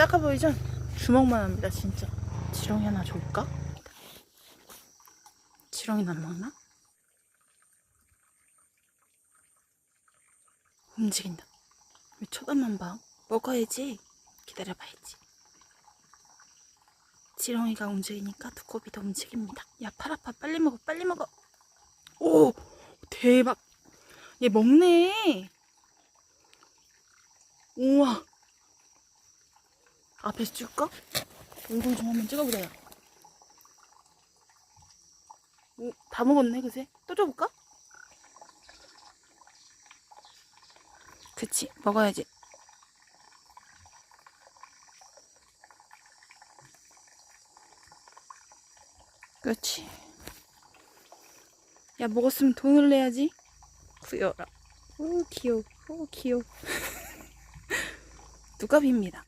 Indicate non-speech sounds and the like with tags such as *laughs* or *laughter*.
작아 보이죠? 주먹만 합니다, 진짜. 지렁이 하나 줄까? 지렁이는 안 먹나? 움직인다. 왜 쳐다만 봐? 먹어야지. 기다려봐야지. 지렁이가 움직이니까 두꺼비도 움직입니다. 야, 팔 아파. 빨리 먹어, 빨리 먹어. 오! 대박. 얘 먹네. 우와. 앞에서 찍을까? 얼굴 좀 한번 찍어보자. 다 먹었네, 그새? 또 줘볼까? 그치, 먹어야지. 그렇지. 야, 먹었으면 돈을 내야지. 구여라. 오, 귀여워. 오, 귀여워. *laughs* 두꺼비입니다.